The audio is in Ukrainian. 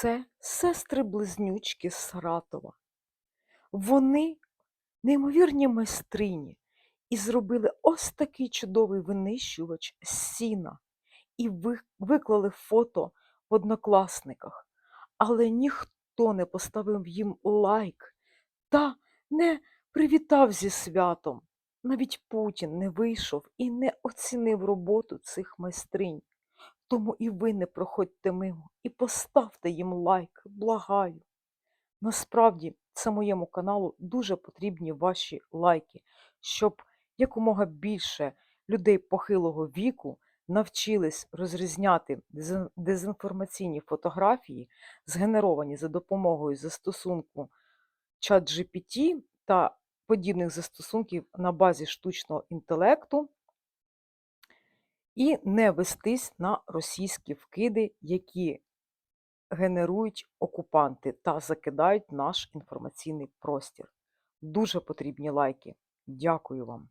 Це сестри-близнючки з Саратова. Вони неймовірні майстрині і зробили ось такий чудовий винищувач сіна і виклали фото в однокласниках. Але ніхто не поставив їм лайк та не привітав зі святом. Навіть Путін не вийшов і не оцінив роботу цих майстринь. Тому і ви не проходьте мимо і поставте їм лайк, благаю. Насправді, це моєму каналу дуже потрібні ваші лайки, щоб якомога більше людей похилого віку навчились розрізняти дезінформаційні фотографії, згенеровані за допомогою застосунку ChatGPT та подібних застосунків на базі штучного інтелекту, і не вестись на російські вкиди, які генерують окупанти та закидають наш інформаційний простір. Дуже потрібні лайки. Дякую вам.